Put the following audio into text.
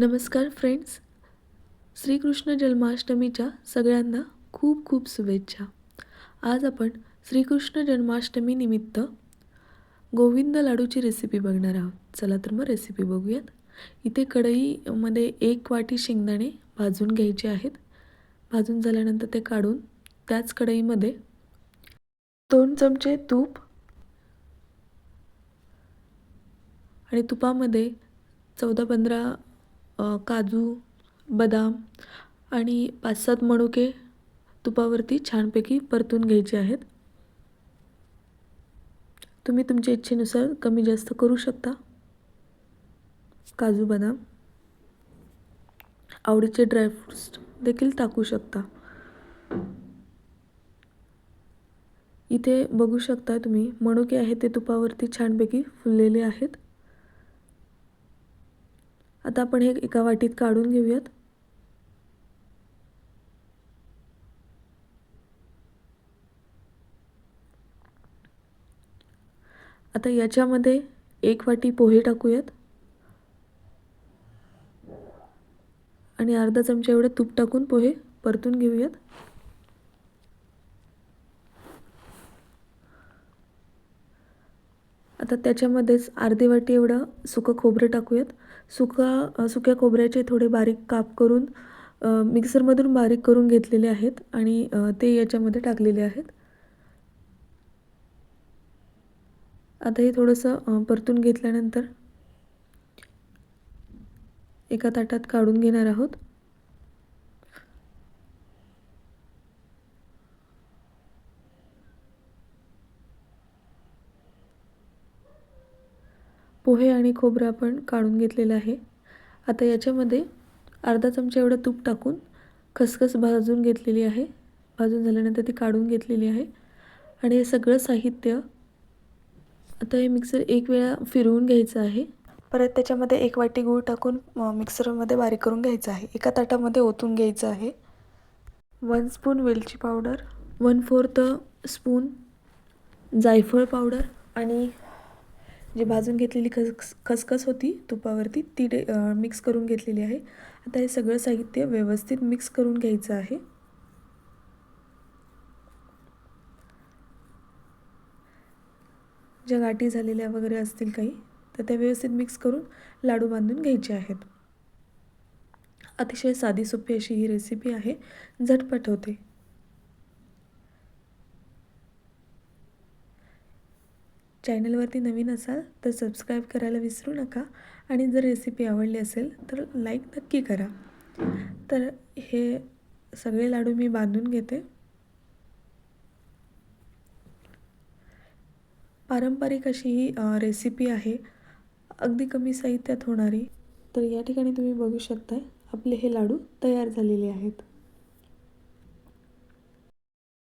नमस्कार फ्रेंड्स. श्रीकृष्ण जन्माष्टमीच्या सगळ्यांना खूप खूप शुभेच्छा. आज आपण श्रीकृष्ण जन्माष्टमीनिमित्त गोविंद लाडूची रेसिपी बघणार आहोत. चला तर मग रेसिपी बघूयात. इथे कढईमध्ये एक वाटी शेंगदाणे भाजून घ्यायचे आहेत. भाजून झाल्यानंतर ते काढून त्याच कढईमध्ये दोन चमचे तूप आणि तुपामध्ये चौदा पंधरा काजू बदाम आणि पाच सात मणुके तुपावरती छानपैकी परतून घ्यायचे आहेत. तुम्ही तुमच्या इच्छेनुसार कमी जास्त करू शकता. काजू बदाम आवडीचे ड्रायफ्रूट्स देखील टाकू शकता. इथे बघू शकता तुम्ही मणुके आहेत ते तुपावरती छानपैकी फुललेले आहेत. आता आपण हे एका वाटीत काढून घेऊयात. आता याच्यामध्ये एक वाटी पोहे टाकूयात. आणि अर्धा चमचा एवढे तूप टाकून पोहे परतून घेऊयात. आता त्याच्यामध्येच अर्धी वाटी एवढं सुकं खोबरं टाकूयात. सुका सुक्या खोबऱ्याचे थोडे बारीक काप करून मिक्सरमधून बारीक करून घेतलेले आहेत आणि ते याच्यामध्ये टाकलेले आहेत. आता हे थोडंसं परतून घेतल्यानंतर एका ताटात काढून घेणार आहोत. पोहे आणि खोबरं आपण काढून घेतलेलं आहे. आता याच्यामध्ये अर्धा चमचा एवढं तूप टाकून खसखस भाजून घेतलेली आहे. भाजून झाल्यानंतर ती काढून घेतलेली आहे. आणि हे सगळं साहित्य आता हे मिक्सर एक वेळा फिरवून घ्यायचं आहे. परत त्याच्यामध्ये एक वाटी गूळ टाकून मिक्सरमध्ये बारीक करून घ्यायचं आहे. एका ताटामध्ये ओतून घ्यायचं आहे. वन स्पून वेलची पावडर वन फोर्थ स्पून जायफळ पावडर आणि जी भाजून घेतलेली खस खसखस होती तुपावरती ती डे मिक्स करून घेतलेली आहे. आता हे सगळं साहित्य व्यवस्थित मिक्स करून घ्यायचं आहे. ज्या गाठी झालेल्या वगैरे असतील काही तर त्या व्यवस्थित मिक्स करून लाडू बांधून घ्यायचे आहेत. अतिशय साधी सोपी अशी ही रेसिपी आहे. झटपट होते. चॅनलवरती नवीन असाल तर सबस्क्राईब करायला विसरू नका आणि जर रेसिपी आवडली असेल तर लाईक नक्की करा. तर हे सगळे लाडू मी बांधून घेते. पारंपरिक अशी ही रेसिपी आहे. अगदी कमी साहित्यात होणारी. तर या ठिकाणी तुम्ही बघू शकताय आपले हे लाडू तयार झालेले आहेत.